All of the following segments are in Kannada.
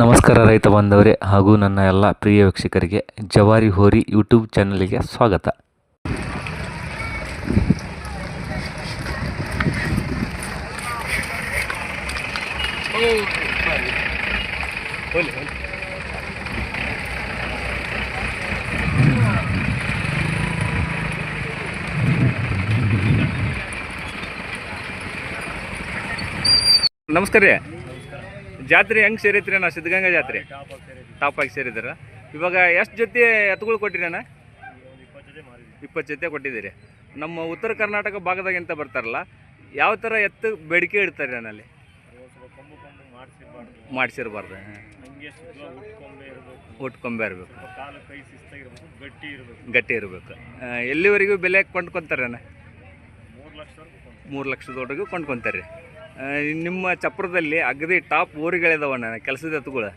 ನಮಸ್ಕಾರ ರೈತ ಬಾಂಧವರೇ ಹಾಗೂ ನನ್ನ ಎಲ್ಲ ಪ್ರಿಯ ವೀಕ್ಷಕರಿಗೆ ಜವಾರಿ ಹೋರಿ ಯೂಟ್ಯೂಬ್ ಚಾನಲ್ಗೆ ಸ್ವಾಗತ. ನಮಸ್ಕಾರ ರೀ. ಜಾತ್ರೆ ಹೆಂಗೆ ಸೇರೈತ್ರಿ ಅಣ್ಣ? ಸಿದ್ಧಗಂಗಾ ಜಾತ್ರೆ? ಟಾಪ್ ಆಗಿ ಸೇರಿದಾರ ಇವಾಗ ಎಷ್ಟು ಜೊತೆ ಎತ್ತುಗಳು ಕೊಟ್ಟಿರಿ ಅಣ್ಣ? ಇಪ್ಪತ್ತು ಜೊತೆ ಕೊಟ್ಟಿದ್ದೀರಿ. ನಮ್ಮ ಉತ್ತರ ಕರ್ನಾಟಕ ಭಾಗದಾಗ ಎಂತ ಬರ್ತಾರಲ್ಲ ಯಾವ ಥರ ಎತ್ತು ಬೇಡಿಕೆ ಇಡ್ತಾರೆ ಅಲ್ಲಿ ಮಾಡಿಸಿರ್ಬಾರ್ದು. ಉಟ್ಕೊಂಬೆ ಇರಬೇಕು. ಗಟ್ಟಿ ಇರಬೇಕು. ಗಟ್ಟಿ ಇರಬೇಕು. ಎಲ್ಲಿವರೆಗೂ ಬೆಲೆ ಕೊಂಡ್ಕೊತಾರೆ ಅಣ್ಣ? ಮೂರು ಲಕ್ಷದವರೆಗೂ ಕೊಂಡ್ಕೊತಾರೆ. ನಿಮ್ಮ ಚಪ್ರದಲ್ಲಿ ಅಗದಿ ಟಾಪ್ ಊರುಗಳಿದಾವಣ್ಣ ಕೆಲಸದ ಎತ್ತುಗಳು.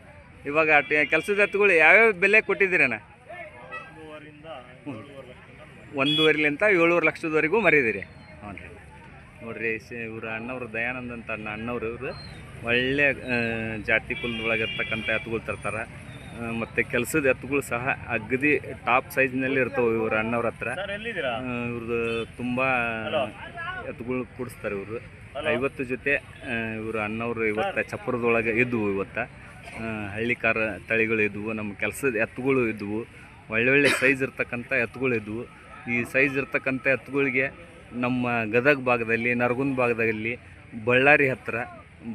ಇವಾಗ ಕೆಲಸದ ಎತ್ತುಗಳು ಯಾವ್ಯಾವ ಬೆಲೆ ಕೊಟ್ಟಿದ್ದೀರಣ್ಣ? ಒಂದೂವರೆಲಿಂತ ಏಳುವರೆ ಲಕ್ಷದವರೆಗೂ ಮರೀದಿರಿ. ಹ್ಞೂ ರೀ ನೋಡ್ರಿ ಇವ್ರ ಅಣ್ಣವ್ರು ದಯಾನಂದ್ ಅಂತ ಅಣ್ಣ ಅಣ್ಣವ್ರು ಇವರು ಒಳ್ಳೆ ಜಾತಿ ಕುಲದೊಳಗೆ ಇರ್ತಕ್ಕಂಥ ಎತ್ತುಗಳು ತರ್ತಾರೆ. ಮತ್ತು ಕೆಲಸದ ಎತ್ತುಗಳು ಸಹ ಅಗದಿ ಟಾಪ್ ಸೈಜ್ನಲ್ಲಿ ಇರ್ತವೆ ಇವ್ರ ಅಣ್ಣವ್ರ ಹತ್ರ. ಇವ್ರದ್ದು ತುಂಬ ಎತ್ತುಗಳು ಕೂಡಿಸ್ತಾರೆ ಇವರು. ಐವತ್ತು ಜೊತೆ ಇವರು ಅಣ್ಣವರು ಇವತ್ತು ಚಪ್ಪರದೊಳಗೆ ಇದ್ವು ಇವತ್ತು. ಹಳ್ಳಿ ಹಳ್ಳಿಕಾರ ತಳಿಗಳು ಇದ್ವು ನಮ್ಮ ಕೆಲಸದ ಎತ್ತುಗಳು ಇದ್ವು ಒಳ್ಳೊಳ್ಳೆ ಸೈಜ್ ಇರ್ತಕ್ಕಂಥ ಎತ್ತುಗಳು ಇದ್ವು. ಈ ಸೈಜ್ ಇರ್ತಕ್ಕಂಥ ಎತ್ತುಗಳಿಗೆ ನಮ್ಮ ಗದಗ ಭಾಗದಲ್ಲಿ ನರಗುಂದ ಭಾಗದಲ್ಲಿ ಬಳ್ಳಾರಿ ಹತ್ತಿರ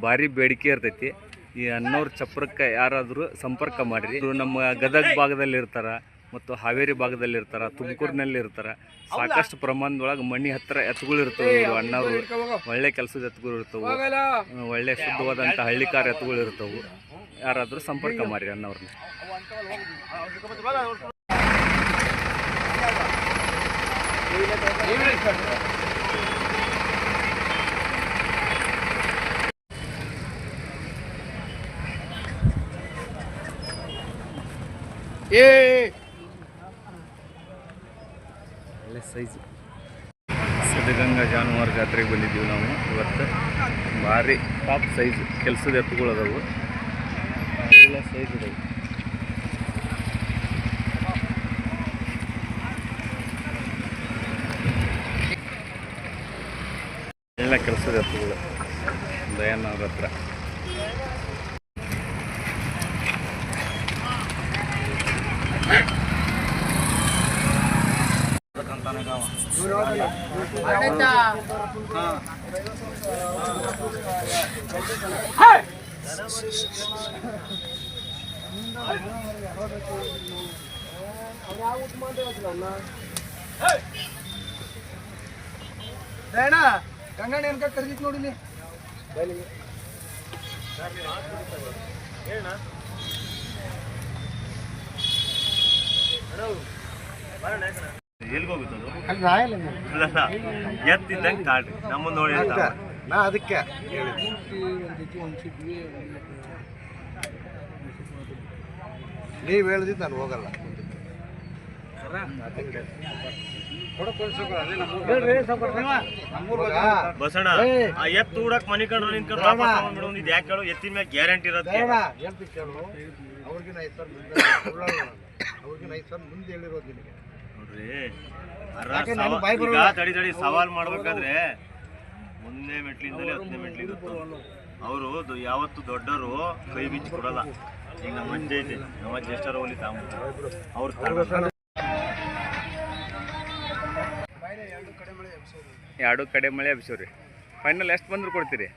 ಭಾರಿ ಬೇಡಿಕೆ ಇರ್ತೈತಿ. ಈ ಅನ್ನೋರು ಚಪ್ರಕ್ಕೆ ಯಾರಾದರೂ ಸಂಪರ್ಕ ಮಾಡಿರಿ. ಇವರು ನಮ್ಮ ಗದಗ ಭಾಗದಲ್ಲಿ ಇರ್ತಾರ ಮತ್ತು ಹಾವೇರಿ ಭಾಗದಲ್ಲಿ ಇರ್ತಾರೆ ತುಮಕೂರಿನಲ್ಲಿ ಇರ್ತಾರೆ ಸಾಕಷ್ಟು ಪ್ರಮಾಣದೊಳಗೆ ಮಣ್ಣಿ ಹತ್ತಿರ ಎತ್ತುಗಳು ಇರ್ತವೆ ಇವ್ರು ಅಣ್ಣವರು. ಒಳ್ಳೆ ಕೆಲಸದ ಎತ್ತುಗಳು ಇರ್ತವೆ. ಒಳ್ಳೆ ಶುದ್ಧವಾದಂಥ ಹಳ್ಳಿಕಾರ ಎತ್ತುಗಳು ಇರ್ತವೆ. ಯಾರಾದರೂ ಸಂಪರ್ಕ ಮಾಡಿರಿ ಅಣ್ಣವ್ರನ್ನ. ಒಳ್ಳೆ ಸೈಜ್ ಸಿದ್ಧಗಂಗಾ ಜಾನುವಾರು ಜಾತ್ರೆಗೆ ಬಂದಿದ್ದೀವಿ ನಾವು ಇವತ್ತು. ಭಾರಿ ಟಾಪ್ ಸೈಜ್ ಕೆಲಸದ ಎತ್ತುಗಳು ಎಲ್ಲ ಸೈಜ್ ಇದೆ ಎಲ್ಲ ಕೆಲಸದ ಎತ್ತುಗಳು ದಯಾನ್ ಅವ್ರ ಹತ್ರ. ಗಂಗಣ್ಣ ಏನ್ಕ ಕರ್ದಿತ್ ನೋಡಿಲಿ ಎಲ್ಲಿಗೆ ಹೋಗುತ್ತೆ ಅದು ಅಲ್ಲಿ ರಾಯಲ್ಲ ಅಲ್ಲಲ್ಲ ಎತ್ತಿದ್ದಂಗೆ ಕಾಡ್ರಿ ನಮ್ಮನ್ನ ನೋಡಿ ಅಂತ ನಾ ಅದಕ್ಕೆ ನೀವು ಹೇಳಿದ್ ನಾನು ಹೋಗಲ್ಲ. ಬಸಣ ಆ ಎತ್ತು ಹೂಡಕ್ ಮನಿ ಕಂಡ್ರು ನಿಂತ್ಕೊಂಡು ಇದು ಯಾಕೆ ಹೇಳು? ಎತ್ತಿನ ಮೇಲೆ ಗ್ಯಾರಂಟಿ ಇರತ್ತೆ. ಅವ್ರಿಗೆ ಅವ್ರಿಗೆ ಅವ್ರಿಗಿನ ಐದು ಸಾವಿರ ಮುಂದೆ ಸುಳ್ಳಲ್ಲ ನಾನು. ಅವ್ರಿಗಿನ ಐದು ಸಾವಿರ ಮುಂದೆ ಹೇಳಿರೋದು ನಿನಗೆ. ನೋಡ್ರಿ? ತಡಿ ತಡಿ ಸವಾಲ್ ಮಾಡ್ಬೇಕಾದ್ರೆ ಒಂದನೇ ಮೆಟ್ಲಿಂದಲೇ ಹತ್ತನೇ ಮೆಟ್ಲಿಗೆ ಅವರು ಯಾವತ್ತು ದೊಡ್ಡರು ಕೈ ಬಿಚ್ಚಿ ಕೊಡಲ್ಲ. ಈಗ ನಮ್ಮ ಅಜ್ಜೆ ಇದೆ ನಮ್ಮ ಅಜ್ಜ ಎಷ್ಟಾರ ಹೋಲಿ ಅವ್ರ ಎರಡು ಕಡೆ ಮಳೆ ಅಭಿಸೋರಿ ಫೈನಲ್ ಎಷ್ಟು ಬಂದ್ರು ಕೊಡ್ತೀರಿ?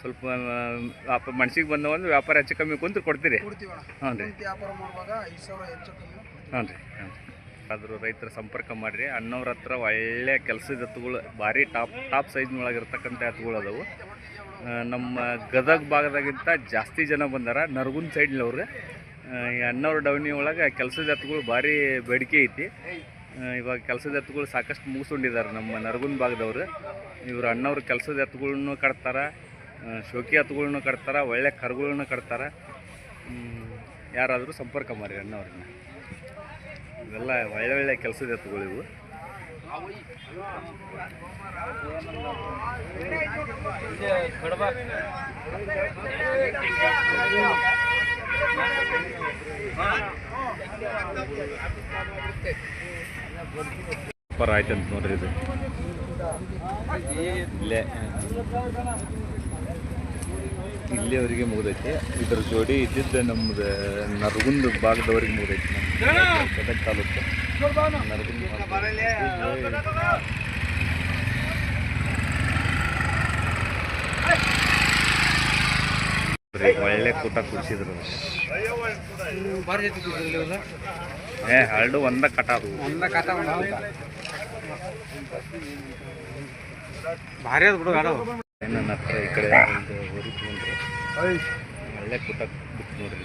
ಸ್ವಲ್ಪ ಮನ್ಸಿಗೆ ಬಂದ ಒಂದು ವ್ಯಾಪಾರ ಹೆಚ್ಚು ಕಮ್ಮಿ ಕುಂತು ಕೊಡ್ತೀರಿ? ಹ್ಞೂ ರೀ ವ್ಯಾಪಾರ ಮಾಡುವಾಗ ಐದು ಸಾವಿರ ಹೆಚ್ಚು ಕಮ್ಮಿ ಹ್ಞೂ ರೀ ಆದರೂ ರೈತರ ಸಂಪರ್ಕ ಮಾಡಿರಿ ಅಣ್ಣವ್ರ ಹತ್ರ ಒಳ್ಳೆ ಕೆಲಸದ ಎತ್ತುಗಳು ಭಾರಿ ಟಾಪ್ ಟಾಪ್ ಸೈಜ್ನೊಳಗಿರ್ತಕ್ಕಂಥ ಎತ್ತುಗಳು ಅದಾವು. ನಮ್ಮ ಗದಗ ಭಾಗದಾಗಿಂತ ಜಾಸ್ತಿ ಜನ ಬಂದಾರ, ನರಗುನ್ ಸೈಡ್ನವ್ರು. ಈ ಅಣ್ಣವ್ರ ಡವಣಿ ಒಳಗೆ ಕೆಲಸದ ಎತ್ತುಗಳು ಭಾರಿ ಬೇಡಿಕೆ ಐತಿ. ಇವಾಗ ಕೆಲಸದ ಎತ್ತುಗಳು ಸಾಕಷ್ಟು ಮುಗಿಸ್ಕೊಂಡಿದ್ದಾರೆ ನಮ್ಮ ನರಗುನ್ ಭಾಗದವ್ರು. ಇವರು ಅಣ್ಣವ್ರ ಕೆಲಸದ ಎತ್ತುಗಳನ್ನು ಕಟ್ತಾರೆ ಶೋಕಿ ಎತ್ತುಗಳನ್ನು ಕಟ್ತಾರೆ, ಒಳ್ಳೆ ಕರುಗಳನ್ನು ಕಟ್ತಾರೆ. ಯಾರಾದರೂ ಸಂಪರ್ಕ ಮಾಡಿರಿ ಅಣ್ಣವ್ರನ್ನ ಇವೆಲ್ಲ ಒಳ್ಳೆ ಒಳ್ಳೆ ಕೆಲಸದ ಎತ್ತುಗಳು ಇವು. ಸೂಪರ್ ವ್ಯಾಪಾರ ಆಯ್ತಂತ ನೋಡ್ರಿ ಇದು. ಇಲ್ಲೇ. ಇಲ್ಲಿಯವರೆಗೆ ಮುಗಿದೈತಿ. ಇದ್ರ ಜೋಡಿ ಇದ್ದಿದ್ದು ನಮ್ದು ನರಗುಂದ ಭಾಗದವರಿಗೆ ಮುಗಿದೈತಿ ಗದಗ ತಾಲೂಕು. ಒಳ್ಳೆ ಕೂಟ ಕುಡಿಸಿದ್ರು. ಏ ಹರಡು ಒಂದ ಕಟ ಅದು. ಭಾರಿ ಅದ ಬಿಡು ನನ್ನ ಹತ್ರ ಈ ಕಡೆ ಒಂದು ಹೊರಿ ತಗೊಂಡ್ರೆ ಒಳ್ಳೆ ಕೂಟ ಬಿಟ್ಟು ನೋಡ್ರಿ.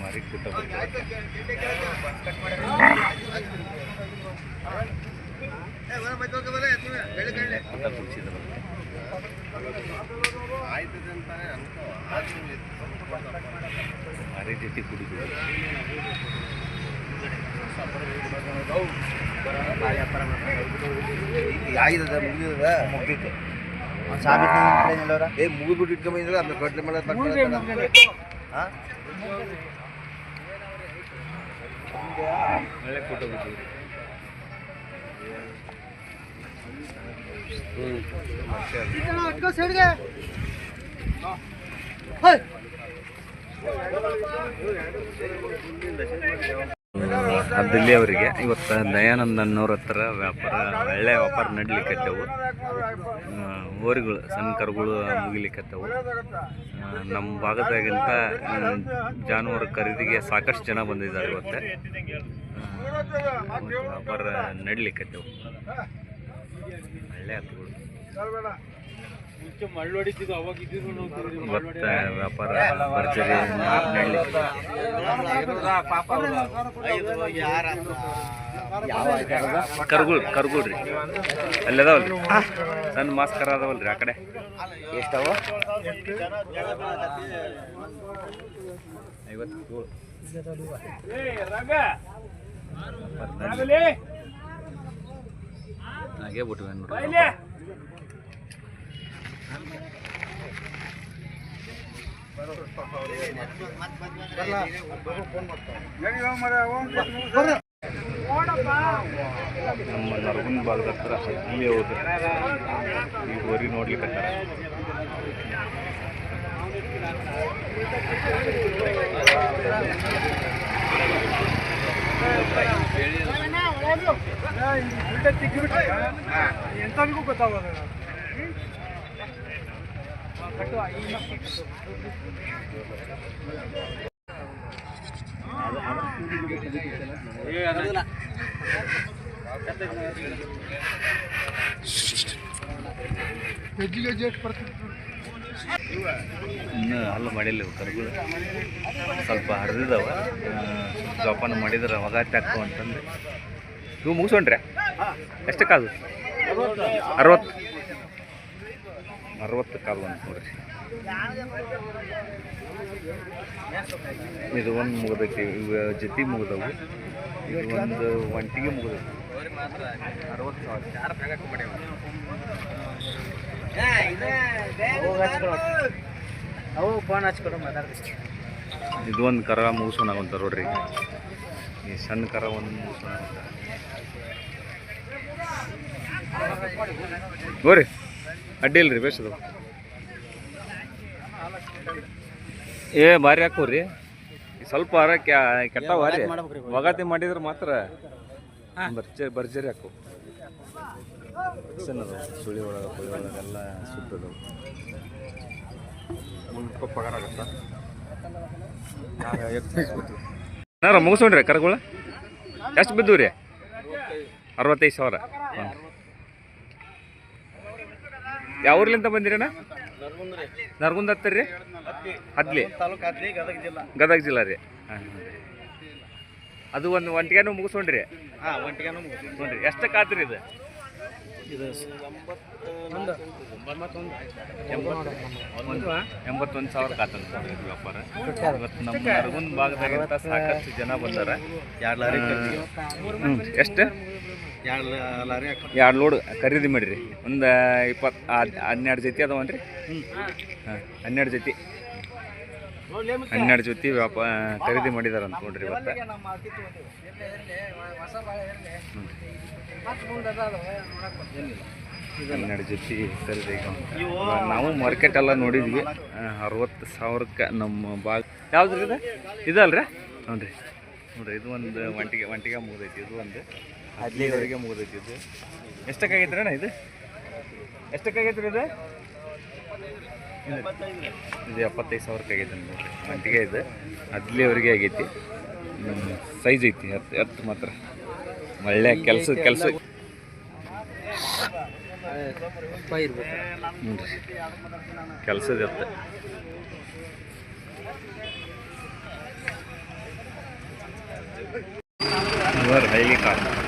ಮಾರಿ ಕೂಟ ಬಿಟ್ಟು ಕೂಟ ಕುಡಿಸಿದ್ರು ಮಾರಿ ಜೊತೆ ಕುಡಿದ್ರು ಆಯ್ತದ ಮುಗಿದ ಮುಗಿತು ಏ ಮುಗಿದ್ಬಿಟ್ಟು ಇಟ್ಕೊಂಬಂದ್ರೆ ಅದನ್ನ ಕಟ್ಲೆ ಮಾಡೋದು ಹಾಂ ಒಳ್ಳೆ ಕೂಟ ಬಿಟ್ಟಿದ್ರು ಅದಲ್ಲಿ ಅವರಿಗೆ. ಇವತ್ತು ದಯಾನಂದನವ್ರ ಹತ್ರ ವ್ಯಾಪಾರ, ಒಳ್ಳೆ ವ್ಯಾಪಾರ ನಡ್ಲಿಕ್ಕತ್ತವು ಓರಿಗಳು ಸಣ್ಣ ಕರುಗಳು ಮುಗಿಲಿಕ್ಕತ್ತವು ನಮ್ಮ ಭಾಗದಾಗಿಂತ ಜಾನುವಾರು ಖರೀದಿಗೆ ಸಾಕಷ್ಟು ಜನ ಬಂದಿದ್ದಾರೆ ಇವತ್ತು. ವ್ಯಾಪಾರ ನಡ್ಲಿಕ್ಕತ್ತವು ಒಳ್ಳೆ ಹತ್ತುಗಳು ಇವತ್ತು ವ್ಯಾಪಾರ ಭರ್ಜರಿ ನಡ್ಲಿಕ್ಕೆ ಕರ್ಗುಳ್ ಕರ್ಗುಳ್ ರೀ ಅಲ್ಲಿ ಅದಾವಲ್ರಿ ನನ್ನ ಮಾಸ್ಕರ ಅದಾವಲ್ರಿ ಆ ಕಡೆ ಎಷ್ಟವ ಹಾಗೆ ಬಿಟ್ಟು ನೋಡ್ರಿ ನಮ್ಮ ನರಗುಂದ ಭಾಗದ ಹತ್ರ ಇಲ್ಲಿ ಹೋದ್ರೆ ಈ ಹೋರಿ ನೋಡ್ಲಿಕ್ಕೆ ಎಂತನಿಗೂ ಗೊತ್ತಾಗೋದ ಇನ್ನೂ ಹಲ್ಲು ಮಾಡಿಲ್ಲ ಕರುಗಳು ಸ್ವಲ್ಪ ಹರಿದಿದ್ದಾವ ಜೋಪಾನ ಮಾಡಿದ್ರೆ ಒಗಾತಿ ಹಾಕು ಅಂತಂದು. ಇವು ಮುಗಿಸ್ಕೊಂಡ್ರೆ? ಎಷ್ಟು ಕಾದು ಅರವತ್ತು. ಅರವತ್ತು ಕಾಲು ಅಂತ ನೋಡ್ರಿ. ಇದು ಒಂದು ಮುಗ್ದೈತಿ ಇವ ಜೊತೆ ಮುಗ್ದವು. ಇದು ಒಂದು ಒಂಟಿಗೆ ಅರವತ್ತು ಸಾವಿರ ಅವು ಫೋನ್ ಹಚ್ಕೊಡು ಮಾತಾಡ್ತೀನಿ ಇದು ಒಂದು ಕರ ಮುಗಿಸೋಣ ಅಂತ ನೋಡ್ರಿ. ಈ ಸಣ್ಣ ಕರ ಒಂದು ಮುಗಿಸೋಣ ಹೋರಿ ಅಡ್ಡಿ ರೀ ಬೇಸದು ಏ ಭಾರಿ ಹಾಕೋರಿ. ಸ್ವಲ್ಪ ಅರ ಕೆಟ್ಟ ರೀ ವಗಾತಿ ಮಾಡಿದ್ರೆ ಮಾತ್ರ ಬರ್ಜರಿ ಬರ್ಜರಿ ಹಾಕು. ಸುಳಿ ಒಳಗೆ ಪುಳಿ ಒಳಗೆಲ್ಲ ಸುಟ್ಟದು ಪಗಾರ ಆಗತ್ತಾ? ಮುಗಿಸೋಣ್ರಿ ಕರ್ಗಳು? ಎಷ್ಟು ಬಿದ್ದು ರೀ? ಅರವತ್ತೈದು ಸಾವಿರ. ಹಾಂ. ಯಾವ ಊರ್ಲಿಂದ ಬಂದಿರಣ್ಣ ನರ್ಗುಂದ ಹತ್ತಿರ? ರೀ ಹದ್ಲಿ ಗದಗ ಜಿಲ್ಲಾ. ರೀ. ಹಾಂ ಅದು ಒಂದು ಒಂಟಿಗೆನೂ ಮುಗಿಸ್ಕೊಂಡ್ರಿ? ಹಾಂ ಒಂಟಿಗೆನೂ ಮುಗಿಸಿ ನೋಡ್ರಿ ಎಷ್ಟಕ್ಕೆ ಆತ್ರಿ ಇದು? ಎಂಬತ್ತೊಂದು. ಸಾವಿರ ಕಾತನ್ ವ್ಯಾಪಾರ. ಇವತ್ತು ನಮ್ಮ ನರಗುಂದ ಭಾಗದಾಗಿಂತ ಸಾಕಷ್ಟು ಜನ ಬಂದಾರ. ಎರಡು ಲಾರಿ ಎಷ್ಟು? ಎರಡು ಲೋಡ್ ಖರೀದಿ ಮಾಡಿರಿ. ಒಂದು ಇಪ್ಪತ್ತು ಹನ್ನೆರಡು ಜೊತೆ ಅದಾವನ್ರಿ ಹಾಂ ಹನ್ನೆರಡು ಜೊತೆ. ಹನ್ನೆರಡು ಜೊತೆ ವ್ಯಾಪ ಖರೀದಿ ಮಾಡಿದಾರೆ ಅಂತ ನೋಡ್ರಿ ಇವತ್ತು ಹನ್ನೆರಡು ಜೊತೆ ಖರೀದಿ ನಾವು ಮಾರ್ಕೆಟ್ ಎಲ್ಲ ನೋಡಿದ್ವಿ. ಅರವತ್ತು ಸಾವಿರಕ್ಕೆ ನಮ್ಮ ಬಾಗ್ ಯಾವ್ದು ರೀ ಇದು? ಹ್ಞೂ ನೋಡ್ರಿ ನೋಡ್ರಿ ಇದು ಒಂದು ಒಂಟಿಗೆ ಒಂಟಿಗೆ ಮುಗಿದೈತಿ ಇದು ಒಂದು. ಹದಿನೈದವರೆಗೆ ಮುಗಿದೈತಿ ಇದು ಎಷ್ಟಕ್ಕಾಗೈತ್ರಿ ಅಣ್ಣ ಇದು? ಎಷ್ಟಕ್ಕಾಗೈತ್ರಿ ಇದು? ಇದು ಎಪ್ಪತ್ತೈದು ಸಾವಿರಕ್ಕೆ ಆಗೈತೆ ಒಂಟಿಗೆ ಇದು. ಅದ್ಲಿವರೆಗೆ ಆಗೈತಿ. ಸೈಜ್ ಐತಿ. ಎತ್ತು ಎತ್ತು ಮಾತ್ರ. ಒಳ್ಳೆ ಕೆಲಸ ಕೆಲಸ. ರೀ. ಕೆಲಸದ ಎತ್ತು ಹೈಲಿ ಹಳ್ಳಿ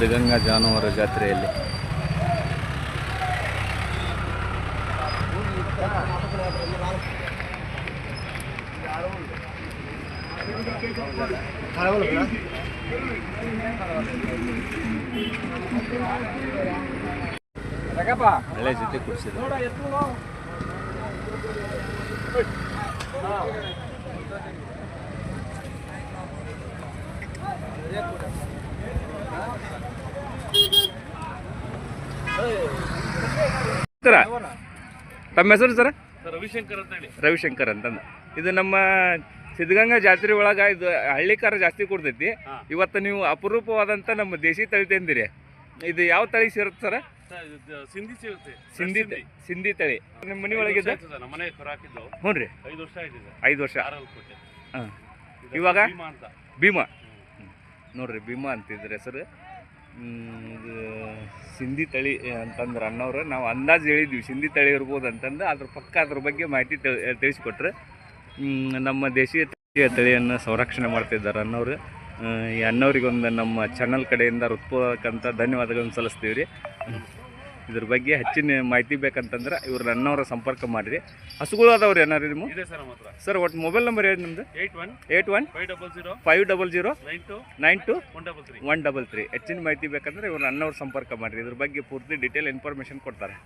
ಸಿದ್ಧಗಂಗಾ ಜಾನುವಾರು ಜಾತ್ರೆಯಲ್ಲಿ. ಹಳೆ ಜೊತೆ ಕುಡಿಸಿದ್ರು ಸರ ತಮ್ಮ ಹೆಸರು ಸರ? ರವಿಶಂಕರ್ ಅಂತ ಹೇಳಿ ರವಿಶಂಕರ್ ಅಂತಂದು. ಇದು ನಮ್ಮ ಸಿದ್ಧಗಂಗಾ ಜಾತ್ರೆ ಒಳಗೆ ಇದು ಹಳ್ಳಿಕಾರ ಜಾಸ್ತಿ ಕೊಡ್ತೈತಿ. ಇವತ್ತು ನೀವು ಅಪರೂಪವಾದಂಥ ನಮ್ಮ ದೇಶಿ ತಳಿ ತಂದಿರಿ. ಇದು ಯಾವ ತಳಿ ಸೇರುತ್ತೆ ಸರ? ಸಿಂಧಿ ಸಿಗುತ್ತೆ ಸಿಂಧಿ ಸಿಂಧಿ. ತಳಿ. ನಿಮ್ಮ ಮನೆ ಒಳಗೆ ನಮ್ಮ ಮನೆ ಕರು ಹಾಕಿದ್ದು. ಹ್ಞೂ ರೀ. ಐದು ವರ್ಷ ಆಗಿದೆ ಐದು ವರ್ಷ. ಹಾಂ. ಇವಾಗ? ಭೀಮಾ. ನೋಡ್ರಿ ಭೀಮಾ ಅಂತಿದ್ರೆ ಹೆಸರು. ಇದು ಸಿಂಧಿ ತಳಿ ಅಂತಂದ್ರೆ ಅನ್ನೋರು, ನಾವು ಅಂದಾಜು ಹೇಳಿದ್ವಿ, ಸಿಂಧಿ ತಳಿ ಇರ್ಬೋದು ಅಂತಂದು, ಅದ್ರ ಪಕ್ಕ ಅದ್ರ ಬಗ್ಗೆ ಮಾಹಿತಿ ತಿಳಿಸಿಕೊಟ್ರೆ. ನಮ್ಮ ದೇಶೀಯ ತಳಿಯ ತಳಿಯನ್ನು ಸಂರಕ್ಷಣೆ ಮಾಡ್ತಿದ್ದಾರೆ ಅನ್ನೋರು. ಈ ಅನ್ನೋರಿಗೊಂದು ನಮ್ಮ ಚಾನಲ್ ಕಡೆಯಿಂದ ಹೃತ್ಪೂರ್ವಕ್ಕಂಥ ಧನ್ಯವಾದಗಳನ್ನು ಸಲ್ಲಿಸ್ತೀವಿ ರೀ ಇದ್ರ ಬಗ್ಗೆ ಹೆಚ್ಚಿನ ಮಾಹಿತಿ ಬೇಕಂತಂದ್ರೆ ಇವ್ರ ಅಣ್ಣವ್ರ ಸಂಪರ್ಕ ಮಾಡಿರಿ. ಹಸುಗಳು ಅದಾವ್ರಿ ಏನಾರು ನಿಮ್ಮ? ಸರ್ ಒಟ್ಟು ಮೊಬೈಲ್ ನಂಬರ್ ಹೇಳಿ ನಿಮ್ದು? Eight one eight one five double zero five double zero nine two one double three. One double three. ಹೆಚ್ಚಿನ ಮಾಹಿತಿ ಬೇಕಂದ್ರೆ ಇವ್ರು ಅಣ್ಣವ್ರ ಸಂಪರ್ಕ ಮಾಡಿರಿ. ಇದ್ರ ಬಗ್ಗೆ ಪೂರ್ತಿ ಡೀಟೇಲ್ ಇನ್ಫಾರ್ಮೇಷನ್ ಕೊಡ್ತಾರೆ.